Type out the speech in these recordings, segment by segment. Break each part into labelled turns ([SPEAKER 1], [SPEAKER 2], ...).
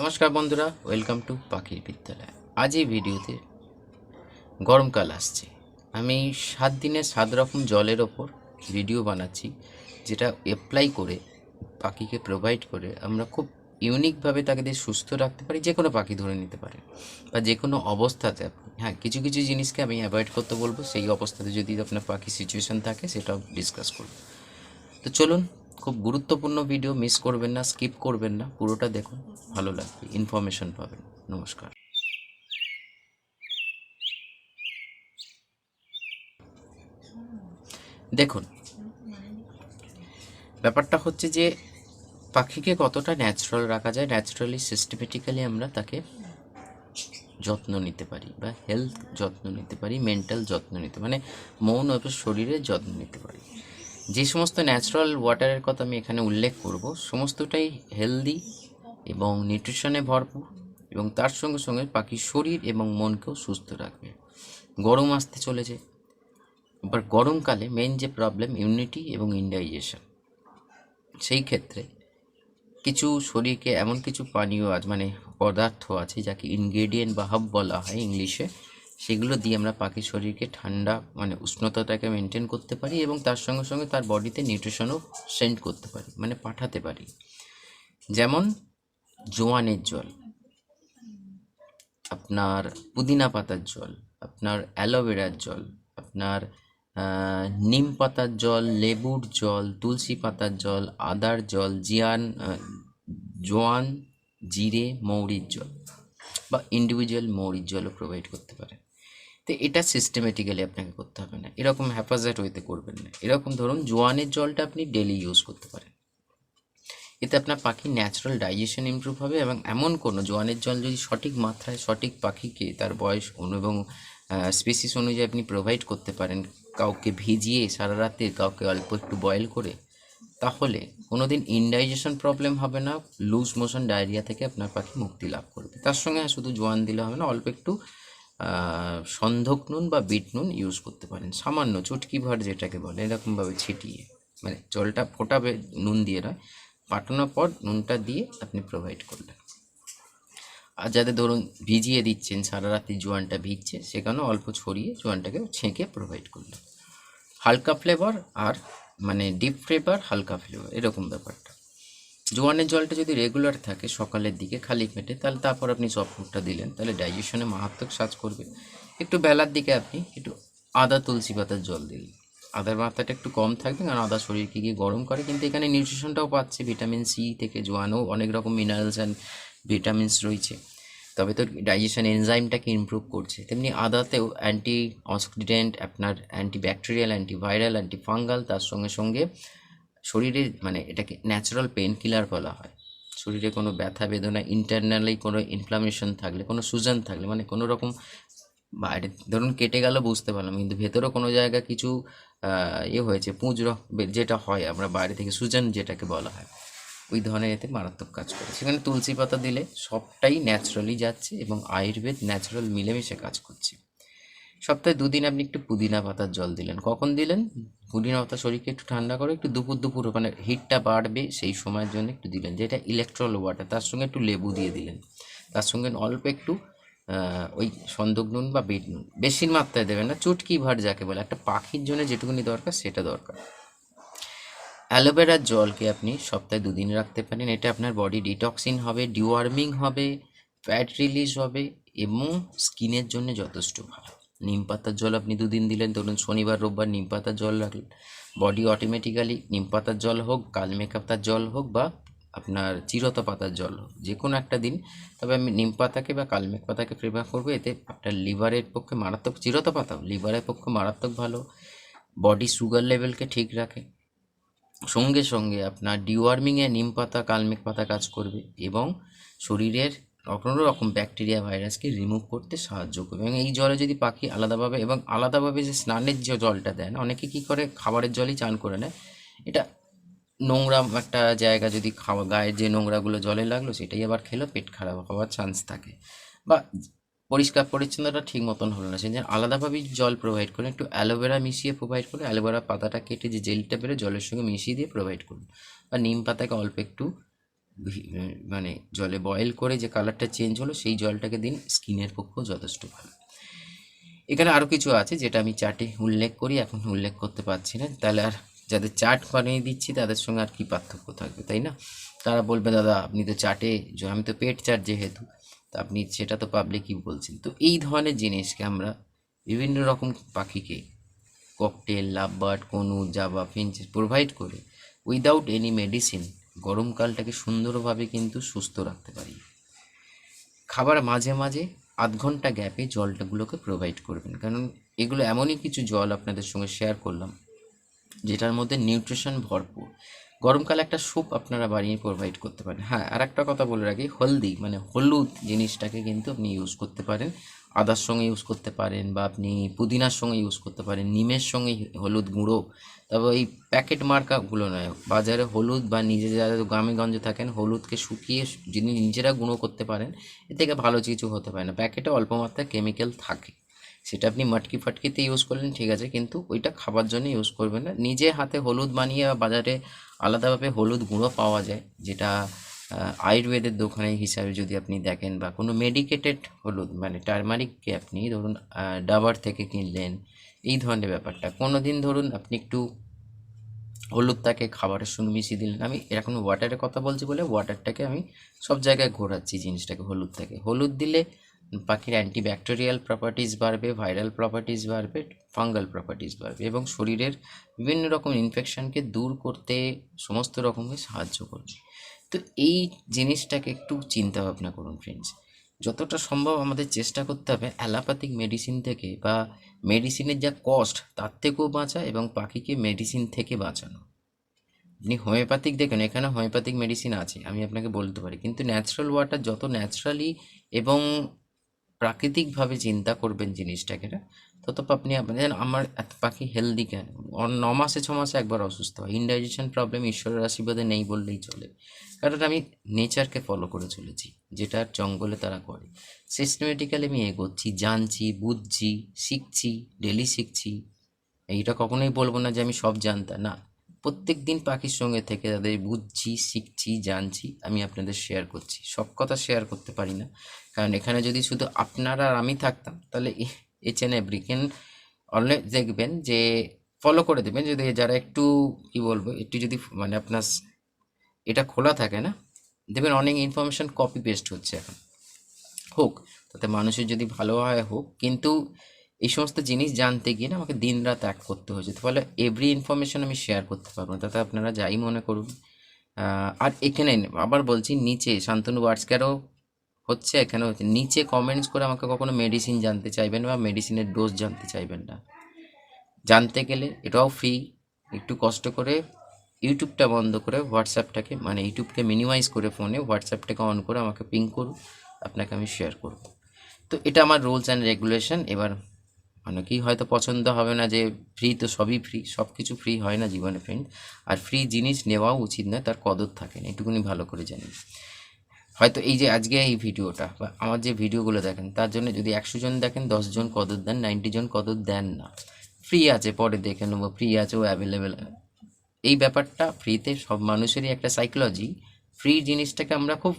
[SPEAKER 1] নমস্কার বন্ধুরা welcome to পাখির বিদ্যালয়। আজ এই ভিডিওতে গরমকাল আসছে। আমি সাত দিনে সাত রকম জলের ওপর ভিডিও বানাচ্ছি, যেটা অ্যাপ্লাই করে পাখিকে প্রোভাইড করে আমরা খুব ইউনিকভাবে তাদের সুস্থ রাখতে পারি, যে কোনো পাখি ধরে নিতে পারে, বা যে কোনো অবস্থাতে আপনি হ্যাঁ কিছু কিছু জিনিসকে আমি অ্যাভয়েড করতে বলব, সেই অবস্থাতে যদি আপনার পাখি সিচুয়েশন থাকে, সেটাও ডিসকাস করব। তো চলুন খুব গুরুত্বপূর্ণ ভিডিও মিস করবেন না স্কিপ করবেন না, পুরোটা দেখুন, ভালো লাগবে ইনফরমেশন পাবেন, নমস্কার। দেখুন, ব্যাপারটা হচ্ছে যে পাখিকে কতটা ন্যাচারাল রাখা যায় ন্যাচারালি সিস্টেমেটিক্যালি আমরা তাকে যত্ন নিতে পারি বা হেলথ যত্ন নিতে পারি মেন্টাল যত্ন নিতে মানে মন ও শরীরের যত্ন নিতে পারি। যে সমস্ত ন্যাচারাল ওয়াটারের কথা আমি এখানে উল্লেখ করব, সমস্তটাই হেলদি এবং নিউট্রিশনে ভরপুর এবং তার সঙ্গে সঙ্গে পাখির শরীর এবং মনকেও সুস্থ রাখবে। গরম আসতে চলেছে। এবার গরমকালে মেন যে প্রবলেম ইমিউনিটি এবং ইনডাইজেশন সেই ক্ষেত্রে কিছু শরীরকে এমন কিছু পানীয় আজ মানে পদার্থ আছে যাকে ইনগ্রেডিয়েন্ট বা হাব বলা হয় ইংলিশে সেগুলো দিয়ে আমরা পাখির শরীরকে ঠান্ডা মানে উষ্ণতাটাকে মেনটেন করতে পারি এবং তার সঙ্গে সঙ্গে তার বডিতে নিউট্রিশনও সেন্ড করতে পারি মানে পাঠাতে পারি। যেমন জোয়ানের জল, আপনার পুদিনা পাতার জল, আপনার অ্যালোভেরার জল, আপনার নিম পাতার জল, লেবুর জল, তুলসী পাতার জল, আদার জল, জিয়ান জোয়ান, জিরে, মৌরির জল বা ইন্ডিভিজুয়াল মৌরির জলও প্রোভাইড করতে পারে। তো এটা সিস্টেমেটিক্যালি আপনাকে করতে হবে না। এরকম হ্যাপাজার্ট ওয়েতে করবেন না। এরকম ধরুন জোয়ানের জলটা আপনি ডেলি ইউজ করতে পারেন। এতে আপনার পাখির ন্যাচারাল ডাইজেশন ইমপ্রুভ হবে এবং এমন কোনো জোয়ানের জল যদি সঠিক মাত্রায় সঠিক পাখিকে তার বয়স অনু- এবং স্পেসিস অনুযায়ী আপনি প্রোভাইড করতে পারেন, কাউকে ভিজিয়ে সারা রাতে কাউকে অল্প একটু বয়েল করে, তাহলে কোনো দিন ইনডাইজেশন প্রবলেম হবে না লুজ মোশন ডায়রিয়া থেকে আপনার পাখি মুক্তি লাভ করবে। তার সঙ্গে শুধু জোয়ান দিলে হবে না, অল্প একটু সন্ধক নুন বা বিট নুন ইউজ করতে পারেন। সামান্য চুটকি ভার যেটাকে বলে, এরকমভাবে ছিটিয়ে। মানে জলটা ফোটাবে নুন দিয়ে নয় পাঠানোর পর নুনটা দিয়ে আপনি প্রোভাইড করলেন। আর যাদের ধরুন ভিজিয়ে দিচ্ছেন, সারা রাত্রি জোয়ানটা ভিজছে সেখানেও অল্প ছড়িয়ে জোয়ানটাকে ছেঁকে প্রোভাইড করলেন। হালকা ফ্লেভার আর মানে ডিপ ফ্লেভার হালকা ফ্লেভার এরকম ব্যাপারটা। জোয়ানের জলটা যদি রেগুলার থাকে, সকালের দিকে খালি পেটে, তাহলে তারপর আপনি সব ফুডটা দিলেন। তাহলে ডাইজেশনে মারাত্মক সাজ করবে। একটু বেলার দিকে আপনি একটু আদা তুলসী পাতার জল দিলেন। আদার মাত্রাটা একটু কম থাকবে, কারণ আদা শরীরকে গিয়ে গরম করে, কিন্তু এখানে নিউট্রিশনটাও পাচ্ছে। ভিটামিন সি থেকে জোয়ানও অনেক রকম মিনারেলস অ্যান্ড ভিটামিনস রয়েছে। তবে তো ডাইজেশন এনজাইমটাকে ইমপ্রুভ করছে। তেমনি আদাতেও অ্যান্টি অক্সিডেন্ট আপনার antibacterial antiviral antifungal তার সঙ্গে সঙ্গে শরীরে মানে এটাকে ন্যাচারাল পেন কিলার বলা হয়। শরীরে কোনো ব্যথা, বেদনা ইন্টারনালি কোনো ইনফ্লামেশন থাকলে, কোনো সুজন থাকলে মানে কোনো রকম বাইরে, ধরুন কেটে গেল, বুঝতে পারলাম, কিন্তু ভেতরেও কোনো জায়গায় কিছু ইয়ে হয়েছে পুঁজ যেটা হয় আমরা বাইরে থেকে সুজন যেটাকে বলা হয়, ওই ধরনের এতে মারাত্মক কাজ করে। সেখানে তুলসী পাতা দিলে সবটাই ন্যাচারালি যাচ্ছে এবং আয়ুর্বেদ ন্যাচারাল মিলেমিশে কাজ করছে। সপ্তাহে দুদিন আপনি একটু পুদিনা পাতার জল দিলেন। কখন দিলেন? পুদিনা পাতা শরীরকে একটু ঠান্ডা করে, একটু দুপুর দুপুর মানে হিটটা বাড়বে সেই সময়ের জন্য একটু দিলেন। যেটা ইলেকট্রল ওয়াটার তার সঙ্গে একটু লেবু দিয়ে দিলেন। তার সঙ্গে অল্প একটু ওই সন্দক নুন বা বিট নুন। বেশির মাত্রায় দেবেন না, চুটকি ভাট যাকে বলে। একটা পাখির জন্য যেটুকুনি দরকার সেটা দরকার। অ্যালোভেরার জলকে আপনি সপ্তাহে দুদিন রাখতে পারেন। এটা আপনার বডি ডিটক্সিন হবে ডিওয়ার্মিং হবে ফ্যাট রিলিজ হবে এবং স্কিনের জন্য যথেষ্ট ভালো। নিম পাতার জল আপনি দুদিন দিলেন, ধরুন শনিবার, রোববার নিম পাতার জল রাখলেন বডি অটোমেটিক্যালি নিম পাতার জল হোক কালমেঘ পাতার জল হোক বা আপনার চিরতা পাতার জল হোক যে কোনো একটা দিন। তবে আমি নিম পাতাকে বা কালমেঘ পাতাকে প্রেফার করব, এতে আপনার লিভারের পক্ষে মারাত্মক, চিরতা পাতাও লিভারের পক্ষে মারাত্মক ভালো। বডি সুগার লেভেলকে ঠিক রাখে। সঙ্গে সঙ্গে আপনার ডিওয়ার্মিংয়ে নিম পাতা কালমেক পাতা কাজ করবে এবং শরীরের কোনো রকম ব্যাকটেরিয়া ভাইরাসকে রিমুভ করতে সাহায্য করবে। এবং এই জলে যদি পাখি আলাদাভাবে এবং আলাদাভাবে যে স্নানের যে জলটা দেয় না, অনেকে কী করে? খাবারের জলই চান করে নেয়। এটা নোংরা একটা জায়গা যদি খাওয়া গায়ের যে নোংরাগুলো জলে লাগল, সেটাই আবার খেলো পেট খারাপ হওয়ার চান্স থাকে। বা পরিষ্কার পরিচ্ছন্নতা ঠিক মতন হলো না। সেই জন্য আলাদাভাবেই জল প্রোভাইড করুন। একটু অ্যালোভেরা মিশিয়ে প্রোভাইড করুন। অ্যালোভেরা পাতাটা কেটে যে জেলটা বেরো জলের সঙ্গে মিশিয়ে দিয়ে প্রোভাইড করুন। বা নিম পাতাকে অল্প একটু মানে জলে বয়েল করে যে কালারটা চেঞ্জ হলো, সেই জলটাকে দিন স্কিনের পক্ষেও যথেষ্ট ভালো। এখানে আরও কিছু আছে যেটা আমি চার্টে উল্লেখ করি, এখন উল্লেখ করতে পারছি না। তাহলে আর যাদের চার্ট বানিয়ে দিচ্ছি, তাদের সঙ্গে আর কি পার্থক্য থাকবে, তাই না? তারা বলবে, দাদা, আপনি তো চার্টে আমি তো পেট চার্ট যেহেতু, তা আপনি সেটা তো পাবলিকই বলছেন। তো এই ধরনের জিনিসকে আমরা বিভিন্ন রকম পাখিকে cockatiel lovebird conure Java finches provide করে উইদাউট এনি মেডিসিন গরমকালটাকে সুন্দরভাবে কিন্তু সুস্থ রাখতে পারি। খাবার মাঝে মাঝে আধ ঘণ্টা গ্যাপে জলটাগুলোকে প্রোভাইড করবেন। কারণ এগুলো এমনই কিছু জল আপনাদের সঙ্গে শেয়ার করলাম, যেটার মধ্যে নিউট্রিশন ভরপুর। গরমকালে একটা স্যুপ আপনারা বানিয়ে প্রোভাইড করতে পারেন। হ্যাঁ আর একটা কথা বলে রাখি হলদি মানে হলুদ জিনিসটাকে কিন্তু আপনি ইউজ করতে পারেন। আদার সঙ্গে ইউজ করতে পারেন বা আপনি পুদিনার সঙ্গে ইউজ করতে পারেন, নিমের সঙ্গে হলুদ গুঁড়ো। তবে এই প্যাকেট মার্কাগুলো নয়, বাজারে হলুদ বা নিজে যারা গ্রামে গঞ্জে থাকেন, হলুদকে শুকিয়ে যিনি নিজেরা গুঁড়ো করতে পারেন এর থেকে ভালো কিছু হতে পারে না। প্যাকেটে অল্প মাত্রায় কেমিক্যাল থাকে। সেটা আপনি মাটকি ফাটকিতে ইউজ করলেন, ঠিক আছে, কিন্তু ওইটা খাবার জন্য ইউজ করবেন না। নিজে হাতে হলুদ বানিয়ে বাজারে আলাদাভাবে হলুদ গুঁড়ো পাওয়া যায়, যেটা আয়ুর্বেদের দোকানে হিসাবে যদি আপনি দেখেন বা কোনো মেডিকেটেড হলুদ মানে টার্মারিককে আপনি ধরুন ডাবার থেকে কিনলেন, এই ধরনের ব্যাপারটা। কোনো দিন ধরুন আপনি একটু হলুদটাকে খাবারের সঙ্গে মিশিয়ে দিলেন। আমি এখন ওয়াটারের কথা বলছি বলে ওয়াটারটাকে আমি সব জায়গায় ঘোরাচ্ছি জিনিসটাকে, হলুদটাকে। হলুদ দিলে পাখির অ্যান্টিব্যাকটেরিয়াল প্রপার্টিজ বাড়বে ভাইরাল প্রপার্টিজ বাড়বে ফাঙ্গাল প্রপার্টিজ বাড়বে এবং শরীরের বিভিন্ন রকম ইনফেকশনকে দূর করতে সমস্ত রকমের সাহায্য করবে। তো এই জিনিসটাকে একটু চিন্তা ভাবনা করুন ফ্রেন্ডস যতটা সম্ভব আমাদের চেষ্টা করতে হবে অ্যালোপ্যাথিক মেডিসিন থেকে বা মেডিসিনের যা কস্ট তার থেকেও বাঁচা এবং পাখিকে মেডিসিন থেকে বাঁচানো। আপনি হোমিওপ্যাথিক দেখুন, এখানে হোমিওপ্যাথিক মেডিসিন আছে, আমি আপনাকে বলতে পারি। কিন্তু ন্যাচারাল ওয়াটার যত ন্যাচারালি এবং প্রাকৃতিকভাবে চিন্তা করবেন জিনিসটাকে তত আপনি আপনাদের আমার এত পাখি হেলদি কেন? ন মাসে, ছ মাসে একবার অসুস্থ হয়। ইনডাইজেশন প্রবলেম ঈশ্বরের আশীর্বাদে নেই বললেই চলে। কারণ আমি নেচারকে ফলো করে চলেছি, যেটা জঙ্গলে তারা করে। সিস্টেমেটিক্যালি আমি এগোচ্ছি, জানছি, বুঝছি, শিখছি ডেলি শিখছি। এইটা কখনোই বলব না যে আমি সব জানতাম, না। প্রত্যেক দিন পাখির সঙ্গে থেকে তাদের বুঝছি, শিখছি, জানছি, আমি আপনাদের শেয়ার করছি। সব কথা শেয়ার করতে পারি না। কারণ এখানে যদি শুধু আপনারা আর আমি থাকতাম, তাহলে এইচ এন এভরিকেন অনলাইন দেখবেন যে ফলো করে দেবেন। যদি যারা একটু, কি বলব, একটু যদি মানে আপনার এটা খোলা থাকে না, দেখবেন অনেক ইনফরমেশন কপি পেস্ট হচ্ছে এখন। হোক, তাতে মানুষের যদি ভালো হয়, হোক, কিন্তু এই সমস্ত জিনিস জানতে গিয়ে না আমাকে দিন রাত এক করতে হয়েছে। ফলে এভরি ইনফরমেশন আমি শেয়ার করতে পারব না। তাতে আপনারা যাই মনে করুন আর এখানে আবার বলছি, নিচে শান্তনু ওয়ার্ডস কেন হচ্ছে এখানে হচ্ছে, নিচে কমেন্টস করে আমাকে কখনো মেডিসিন জানতে চাইবেন বা মেডিসিনের ডোজ জানতে চাইবেন না। জানতে গেলে এটাও ফ্রি একটু কষ্ট করে ইউটিউবটা বন্ধ করে হোয়াটসঅ্যাপটাকে মানে ইউটিউবকে মিনিমাইজ করে ফোনে হোয়াটসঅ্যাপটাকে অন করে আমাকে পিং করুন, আপনাকে আমি শেয়ার করব। তো এটা আমার রুলস অ্যান্ড রেগুলেশন এবার অনেকেই হয়তো পছন্দ হবে না যে ফ্রি তো সবই ফ্রি সব কিছু ফ্রি হয় না জীবনে ফ্রেন্ড আর ফ্রি জিনিস নেওয়াও উচিত নয়, তার কদর থাকে না, এটুকুনি ভালো করে জানি। হয়তো এই যে আজকে এই ভিডিওটা বা আমার যে ভিডিওগুলো দেখেন, তার জন্য যদি একশো জন দেখেন দশজন কদর দেন, নাইনটি জন কদর দেন না। ফ্রি আছে, পরে দেখে নেব ফ্রি আছে, ও অ্যাভেলেবেল এই ব্যাপারটা ফ্রিতে সব মানুষেরই একটা সাইকোলজি ফ্রি জিনিসটাকে আমরা খুব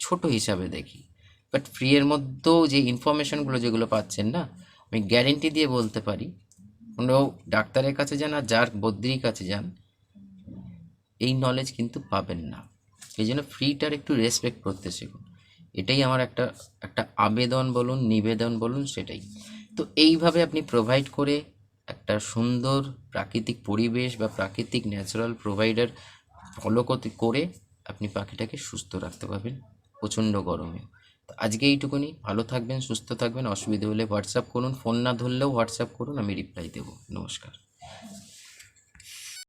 [SPEAKER 1] ছোট হিসাবে দেখি। বাট ফ্রি এর মধ্যেও যে ইনফরমেশনগুলো যেগুলো পাচ্ছেন না, আমি গ্যারেন্টি দিয়ে বলতে পারি কোনো ডাক্তারের কাছে যান আর যার বদ্রির কাছে যান, এই নলেজ কিন্তু পাবেন না। এই জন্য ফ্রিটার একটু রেসপেক্ট করতে শিখুন। এটাই আমার একটা একটা আবেদন বলুন, নিবেদন বলুন, সেটাই। তো এইভাবে আপনি প্রোভাইড করে একটা সুন্দর প্রাকৃতিক পরিবেশ বা প্রাকৃতিক ন্যাচারাল প্রোভাইডার ফলো করে আপনি পাখিটাকে সুস্থ রাখতে পারবেন প্রচণ্ড গরমে। তো আজকে এইটুকুনি, ভালো থাকবেন, সুস্থ থাকবেন, অসুবিধা হলে হোয়াটসঅ্যাপ করুন, ফোন না ধরলেও হোয়াটসঅ্যাপ করুন, আমি রিপ্লাই দেবো। নমস্কার।